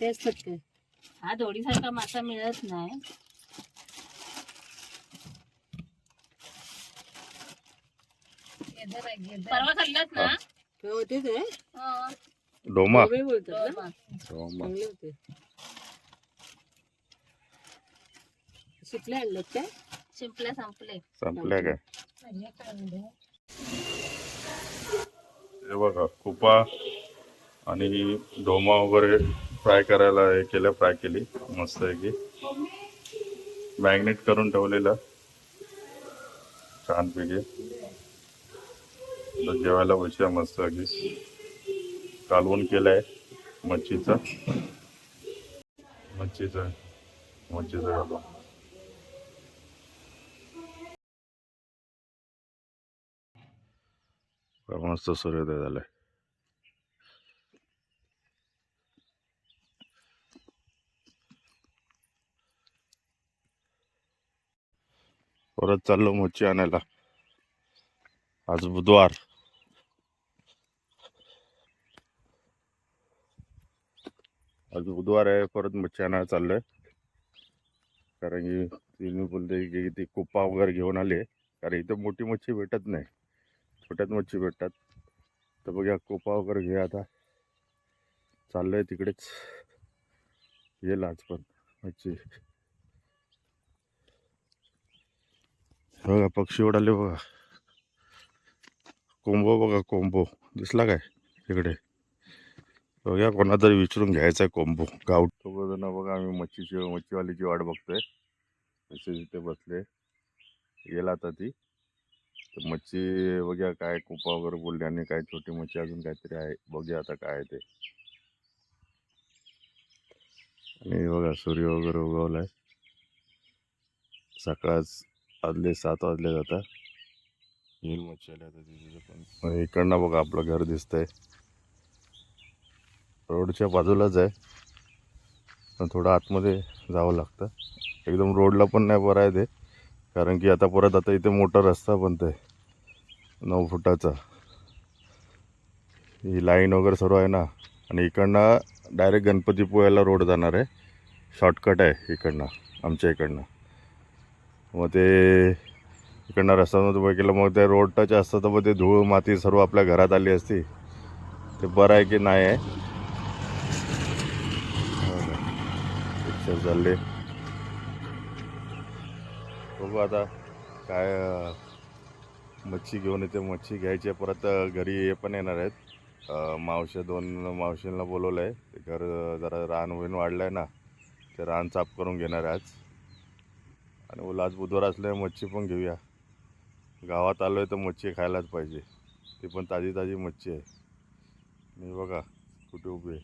हे? असतात काय हा दोडीसारखा मासा मिळत नाही. परवा खाल्लात ना? काय होते ते? हा. डोमा. कोबी बोलतात ना? डोमा. डोमा. चांगले होते. शिपले आणलेत काय? शिंपले संपले. संपल्या काय? हे बघा कुपा आणि डोमा वगैरे फ्राय करायला हे केलं फ्राय केली. मस्त आहे की मॅग्नेट करून ठेवलेलं. छानपैकी. तर जेवायला बसूया मस्त की केलं केलंय मच्छीचं. मच्छीचं मच्छीचं कालवण मस्त सूर्योदय झालाय. परत चाललो मच्छी आणायला. आज बुधवार. आज बुधवार आहे परत मच्छी आणायला चाललोय. कारण की तिने बोलते की ती कुप्पा वगैरे घेऊन आले. कारण इथं मोठी मच्छी भेटत नाही. छोट्यात मच्छी भेटतात. तर बघूया कोपा वगैरे घे आता. चाललंय तिकडेच. येईल आज पण मच्छी बघा पक्षी उडाले बघा. कोंबो बघा कोंबो. दिसला काय इकडे? बघा कोणा तरी विचारून घ्यायचा आहे कोंबो. गाव जण बघा आम्ही मच्छीची मच्छीवालीची वाट बघतोय. मच्छी तिथे बसले. गेला आता ती. तर मच्छी बघ्या काय कुपा वगैरे बोलली आणि काय छोटी मच्छी अजून काहीतरी आहे. बघूया आता काय आहे ते. आणि बघा सूर्य वगैरे उगवलाय. सकाळच वाजले सात वाजले जाता येईल मच्छी आली आता तिथे पण. इकडनं बघा आपलं घर दिसतंय. रोडच्या बाजूलाच आहे. पण थोडं आतमध्ये जावं लागतं. एकदम रोडला पण नाही बरं आहे ते. कारण की आता परत आता इथे मोठा रस्ता बनतोय. नऊ फुटाचा. ही लाईन वगैरे सर्व आहे ना. आणि इकडनं डायरेक्ट गणपतीपुळ्याला रोड जाणार आहे. शॉर्टकट आहे इकडनं आमच्या इकडनं. मग ते इकडनं रस्त्यामध्ये उभं केलं मग ते रोड टच असतं तर मग ते धूळ माती सर्व आपल्या घरात आली असती. ते बरं आहे की नाही आहे? हो पिक्चर चालले. बघू आता काय मच्छी घेऊन येते. मच्छी घ्यायची आहे. परत घरी हे पण येणार आहेत. मावशे दोन मावशींना बोलवलं आहे ते घर जरा रान वहीन वाढलं आहे ना. ते रान साफ करून घेणार आहे आज. आणि बोला आज बुधवार असल्यामुळे मच्छी पण घेऊया. गावात आलो आहे तर मच्छी खायलाच पाहिजे. ती पण ताजी ताजी मच्छी आहे. मी बघा कुठे उभी आहे.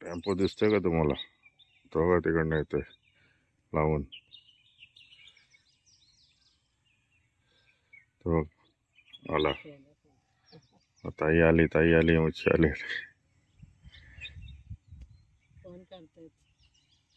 टेम्पो दिसतोय का तुम्हाला? तो का तिकडनं येतोय. लावून. तो बघ, आला. ताई आली ताई आली मच्छी आली.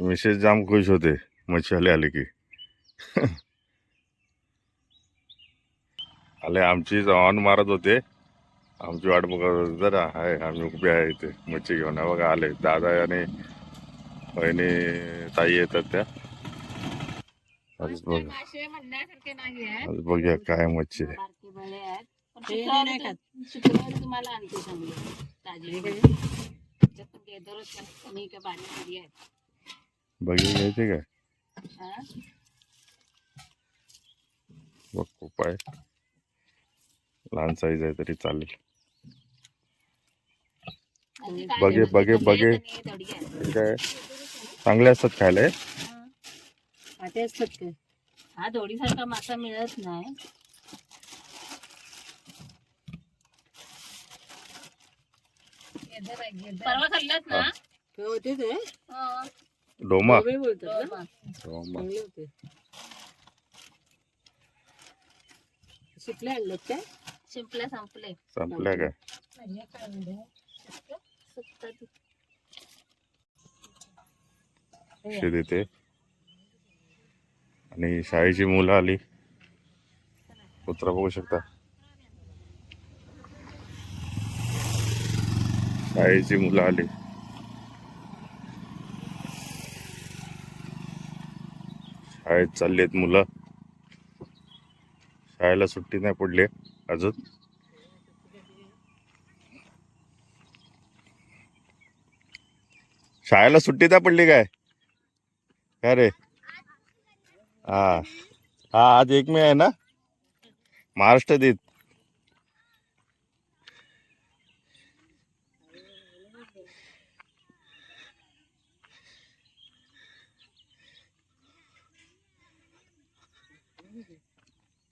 मिसेस जाम खुश होते. मच्छी आली आली की. आले आमची ऑन मारत होते. आमची वाट बघत जरा आहे आम्ही उभे आहे इथे मच्छी घेऊन. बघा आले. दादा आणि बहिणी ताई येतात त्या. आज बघ. मासे म्हणण्यासारखे नाही आहेत आज बघूया काय मच्छी आहे. बारके बळे आहेत. पण ते शुक्रवारी नाही तु- शुक्रवारी तुम्हाला आणते चांगली. ताजी. हे काय? त्याच्यात पण काही दररोज कमी का पाणी कधी आहे. बघी घ्यायचे काय? बघ खूप आहे. लहान साईज आहे तरी चालेल. बघे, बघे, बघे. हे काय चांगले असतात खायला हे? असतात दोडीसारखा मासा मिळत नाही. परवा खाल्लात हो, ना डोमा. डोमा शिंपले संपले. संपल्या काय? सुकतात. शेत इथे आणि शाळेची मुलं आली. कुत्रा बघू शकता. शाळेची मुलं आली. शाळेत चालली आहेत मुलं. शाळेला सुट्टी नाही पडली अजून. शाळेला सुट्टी नाही पडली काय? काय रे? हा. हा आज एक मे आहे ना? महाराष्ट्र दिन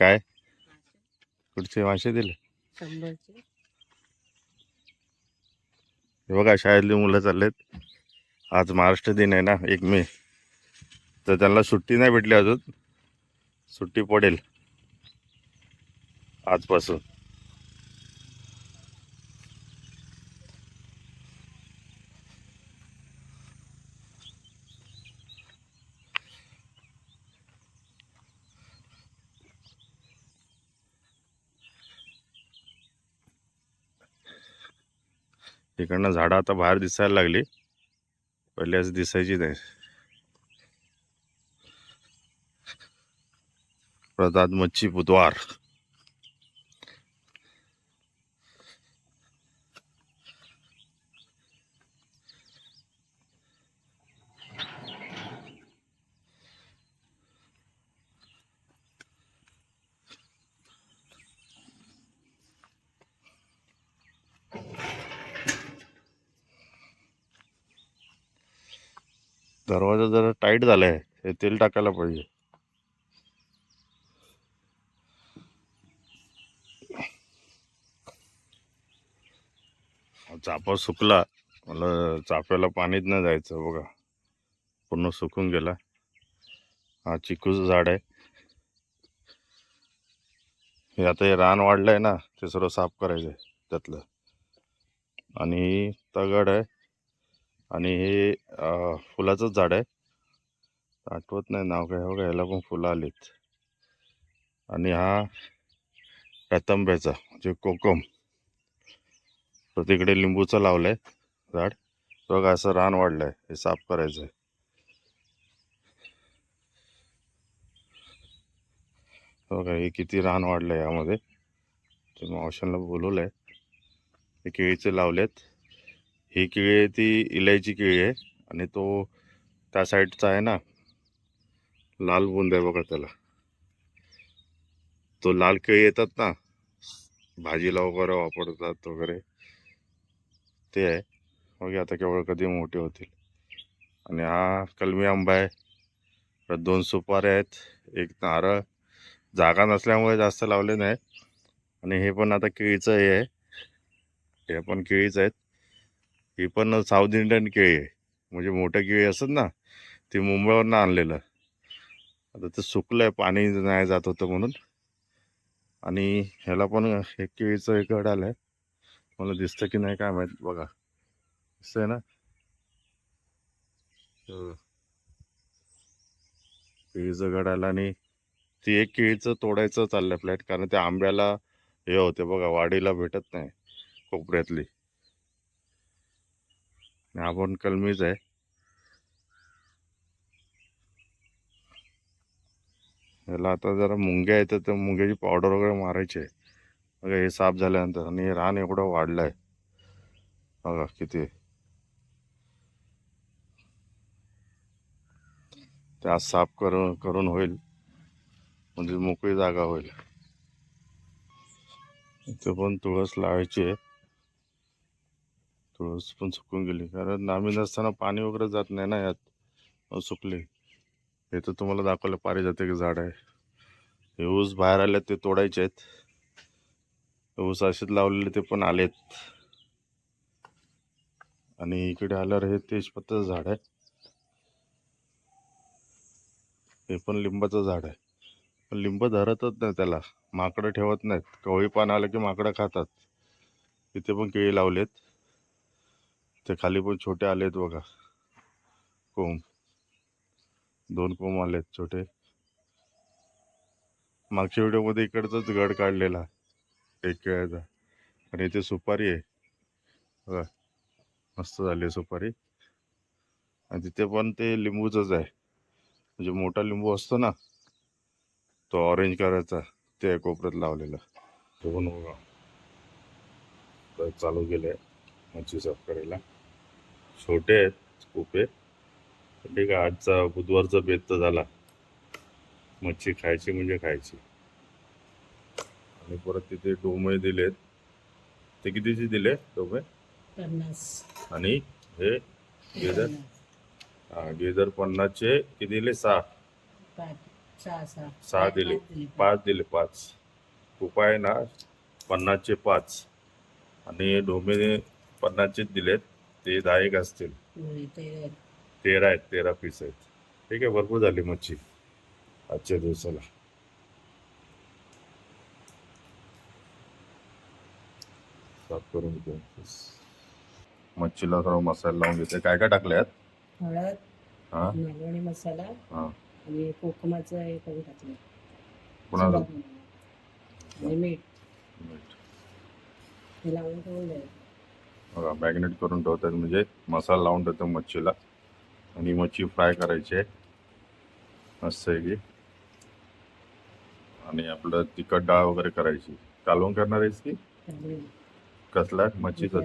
काय? कुठचे मासे दिले? हे बघा शाळेतली मुलं चाललेत. आज महाराष्ट्र दिन आहे ना एक मे. तर त्यांना सुट्टी नाही भेटली अजून. सुट्टी पडेल. आजपासून. इकडनं झाडं आता बाहेर दिसायला लागली. पहिले असं दिसायची नाही. प्रदात मच्छी बुधवार दरवाजा जरा टाईट झालाय. हे तेल टाकायला पाहिजे. चापा सुकला. मला चाफ्याला पाणीच नाही जायचं बघा. पूर्ण सुकून गेला. हा चिकूचं झाड आहे. हे आता हे रान वाढलं आहे ना ते सर्व साफ करायचं आहे त्यातलं. आणि तगड आहे. आणि हे फुलाचंच झाड आहे. आठवत नाही नाव काय हो ह्याला पण फुलं आलीत. आणि हा रतंब्याचा म्हणजे कोकम. तर तिकडे लिंबूचं लावलंय झाड. बघा असं रान वाढलंय हे साफ करायचंय. बघा हे किती रान वाढलंय यामध्ये. ते मावशांना बोलवलंय. हे केळीचे लावलेत. ही केळी आहे ती इलायची केळी आहे आणि तो त्या साईडचा आहे ना लाल बुंद आहे बघा त्याला. तो लाल केळी येतात ना भाजीला वगैरे वापरतात वगैरे ते आहे. मग आता केवळ कधी मोठे होतील. आणि हा कलमी आंबा आहे. परत दोन सुपाऱ्या आहेत एक नारळ. जागा नसल्यामुळे जास्त लावले नाही आणि हे पण आता केळीचं हे आहे. हे पण केळीच आहेत. ही पण साऊथ इंडियन केळी आहे. म्हणजे मोठ्या केळी असत ना ती मुंबईवरनं आणलेलं. आता ते सुकलं आहे पाणी नाही जात होतं म्हणून. आणि ह्याला पण एक केळीचं एक गड आलं आहे मला दिसतं की नाही काय माहीत बघा. दिसतंय ना? केळीचं घड आलं आणि ती एक केळीचं तोडायचं चाललंय फ्लॅट. कारण त्या आंब्याला हे होते बघा वाडीला भेटत नाही कोपऱ्यातली आणि कलमीच आहे. याला आता जरा मुंग्या आहेत तर मुंग्याची पावडर वगैरे मारायची आहे. बघा हे साफ झाल्यानंतर आणि हे रान एवढं वाढलं आहे बघा किती. ते आज साफ करून करून होईल. म्हणजे मोकळी जागा होईल. इथं पण तुळस लावायची आहे. तुळस पण सुकून गेली. कारण आम्ही नसताना पाणी वगैरे जात नाही ना यात. सुकले सुकली. हे तर तुम्हाला दाखवलं पारिजातिक झाड आहे. हे ऊस बाहेर आले ते तोडायचे आहेत. ऊस असेच लावलेले ते पण आलेत. आणि इकडे आल्यावर हे तेजपत्ताचं झाड आहे. हे पण लिंबाचं झाड आहे. पण लिंब धरतच नाही त्याला. माकडं ठेवत नाहीत. कवळी पान आलं की माकडं खातात. इथे पण केळी लावलेत. ते खाली पण छोटे आलेत बघा. कोंब. दोन कोंब आलेत छोटे. मागच्या व्हिडिओमध्ये इकडचाच गड काढलेला. एक केळ्याचा आणि इथे सुपारी आहे. बघा. मस्त झाली आहे सुपारी. आणि तिथे पण ते लिंबूचंच आहे. म्हणजे मोठा लिंबू असतो ना तो ऑरेंज कलरचा ते कोपऱ्यात लावलेला. तो पण बघा. तर चालू आहे मच्छी साफ करायला. छोटे आहेत कुपे ठीक आहे आजचा बुधवारचा बेत तर झाला. मच्छी खायची म्हणजे खायची. आणि परत तिथे डोमे दिलेत. ते कितीचे दिले डोमे? आणि हे गेदर? हा, गेदर पन्नासचे किती दिले? सहा. सहा दिले. पाच दिले पाच. कुपा आहे ना? पन्नासचे पाच. आणि ढोमे पन्नासचेच दिलेत. ते दहा एक असतील. तेरा आहेत. तेरा पीस आहेत. ठीक आहे भरपूर झाली मच्छी. आजच्या दिवसाला. साफ करून घेतो. मच्छीला थोडा मसाला लावून घेते. काय काय टाकले आहेत हळद हा? मालवणी मसाला हा. आणि कोकमाचं हे करून टाकलं. आणि मीठ. हे लावून द्यायचं बघा मॅग्नेट करून ठेवतात म्हणजे मसाला लावून ठेवतो मच्छीला. आणि मच्छी फ्राय करायची आहे. मस्त आहे की आणि आपलं तिखट डाळ वगैरे करायची. कालवण करणार आहेस की? कसला? मच्छीचा.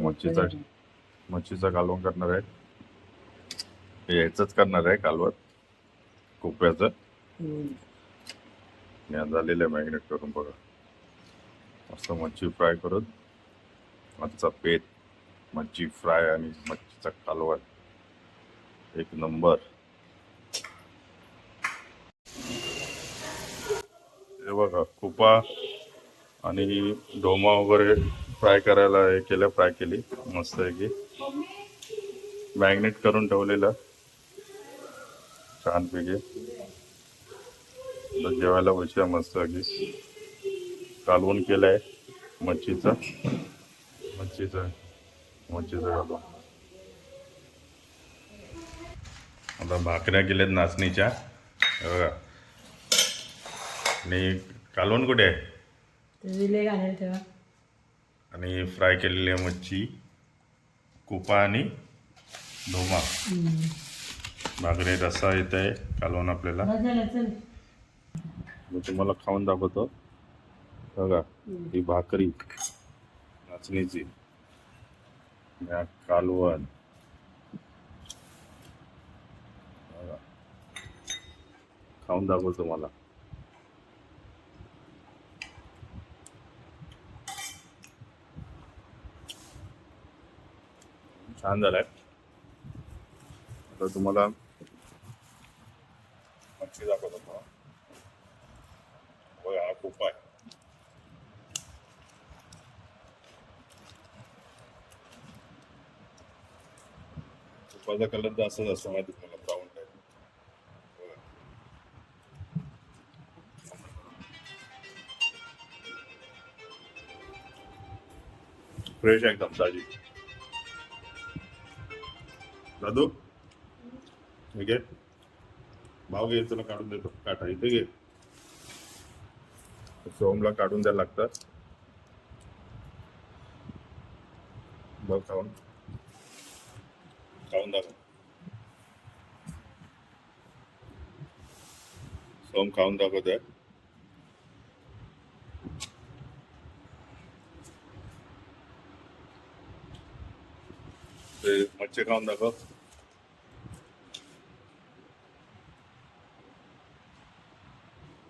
मच्छीचा मच्छीचा कालवण करणार आहे. हे याचंच करणार आहे कालवण. कोप्याचं. झालेलं आहे मॅग्नेट करून बघा. मस्त मच्छी फ्राय करून. आजचा पेट मच्छी फ्राय आणि मच्छीचा कालवण. एक नंबर. हे बघा कुपा आणि डोमा वगैरे फ्राय करायला हे केलं फ्राय केली. मस्त आहे की मॅग्नेट करून ठेवलेलं. छानपैकी. तर जेवायला बसूया मस्त की कालवून केलंय मच्छीचा. मच्छीचा मच्छीचा कालवण आता भाकऱ्या केल्यात नाचणीच्या. बघा. आणि कालवण कुठे आहे? आणि फ्राय केलेली आहे मच्छी कुपा आणि ढोमा भाकरी रस्सा येत आहे कालवण आपल्याला. मी तुम्हाला खाऊन दाखवतो. बघा. ही भाकरी नाचणीची. या कालवण खाऊन दाखवतो तुम्हाला छान झालाय आता तुम्हाला मच्छी दाखवतो तुम्हाला बघा हा खूप आहे माझा कलर तर असाच असतो माहिती तुम्हाला ब्राऊन टाईप फ्रेश एकदम ताजी. दादू घे. भाव घे तुला काढून देतो. काटा इथे घे. सोमला काढून द्यायला लागतात. बघ खाऊन. खाऊन दाखव सोम खाऊन दाखवत ते मच्छी खाऊन दाखव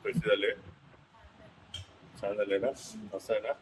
कसे झाले छान झाले ना मस्त आहे ना